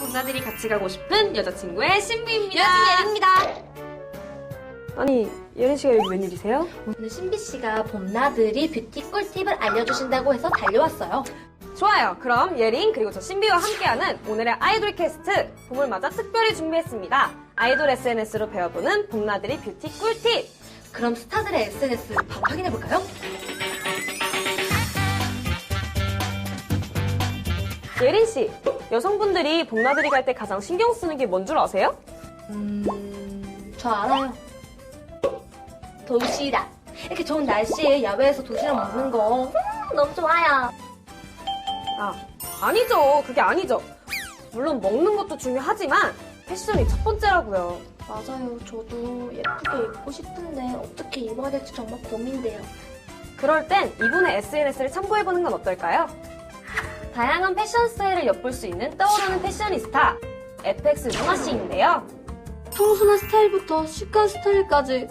봄나들이 같이 가고 싶은 여자친구의 신비입니다. 여자친구 예린입니다. 아니, 예린 씨가 여기 웬일이세요? 오늘 신비 씨가 봄나들이 뷰티 꿀팁을 알려주신다고 해서 달려왔어요. 좋아요. 그럼 예린 그리고 저 신비와 함께하는 오늘의 아이돌 캐스트 봄을 맞아 특별히 준비했습니다. 아이돌 SNS로 배워보는 봄나들이 뷰티 꿀팁. 그럼 스타들의 SNS 바로 확인해볼까요? 예린 씨, 여성분들이 봄나들이 갈 때 가장 신경 쓰는 게 뭔 줄 아세요? 음, 저 알아요. 도시락. 이렇게 좋은 날씨에 야외에서 도시락 먹는 거 음, 너무 좋아요. 아, 아니죠. 그게 아니죠. 물론 먹는 것도 중요하지만 패션이 첫 번째라고요. 맞아요. 저도 예쁘게 입고 싶은데 어떻게 입어야 될지 정말 고민돼요. 그럴 땐 이분의 SNS를 참고해보는 건 어떨까요? 다양한 패션 스타일을 엿볼 수 있는 떠오르는 패셔니스타 FX 루나 씨인데요. 청순한 스타일부터 시크한 스타일까지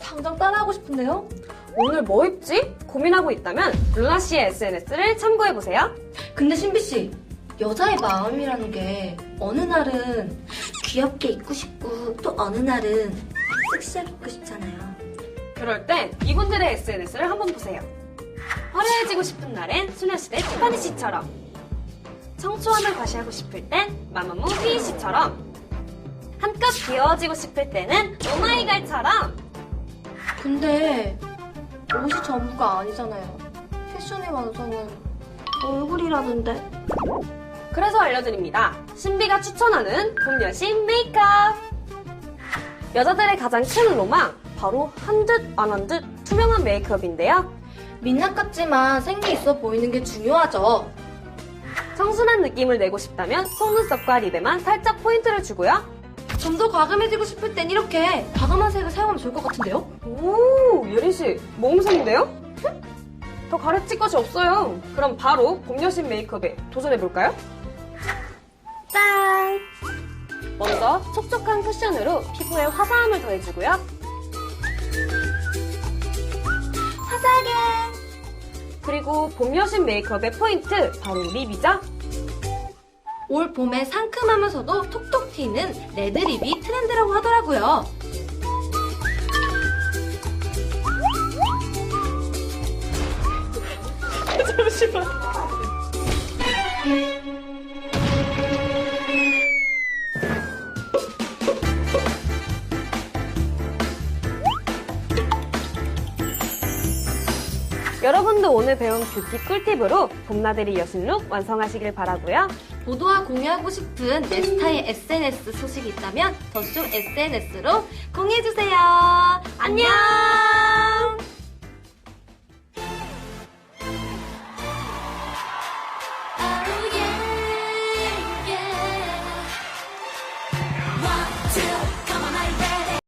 당장 따라하고 싶은데요? 오늘 뭐 입지? 고민하고 있다면 루나 씨의 SNS를 참고해보세요. 근데 신비 씨, 여자의 마음이라는 게 어느 날은 귀엽게 입고 싶고 또 어느 날은 섹시하게 입고 싶잖아요. 그럴 땐 이분들의 SNS를 한번 보세요. 화려해지고 싶은 날엔 소녀시대 티파니 씨처럼 청초함을 과시하고 싶을 땐 마마무 휘인 씨처럼 한껏 귀여워지고 싶을 때는 오마이걸처럼 근데 옷이 전부가 아니잖아요. 패션의 완성은 얼굴이라는데. 그래서 알려드립니다. 신비가 추천하는 봄 여신 메이크업 여자들의 가장 큰 로망 바로 한 듯 안 한 듯 투명한 메이크업인데요. 민낯 같지만 생기 있어 보이는 게 중요하죠. 청순한 느낌을 내고 싶다면 속눈썹과 립에만 살짝 포인트를 주고요. 좀 더 과감해지고 싶을 땐 이렇게 과감한 색을 사용하면 좋을 것 같은데요? 오, 예린 씨, 몽성인데요? 더 가르칠 것이 없어요. 그럼 바로 봄 여신 메이크업에 도전해 볼까요? 짠! 먼저 촉촉한 쿠션으로 피부에 화사함을 더해주고요. 화사하게! 그리고 봄 여신 메이크업의 포인트 바로 립이죠. 올 봄에 상큼하면서도 톡톡 튀는 레드립이 트렌드라고 하더라고요. 잠시만. 여러분도 오늘 배운 뷰티 꿀팁으로 봄나들이 여신룩 완성하시길 바라고요. 모두와 공유하고 싶은 내 스타의 SNS 소식이 있다면 더쇼 SNS로 공유해주세요. 안녕!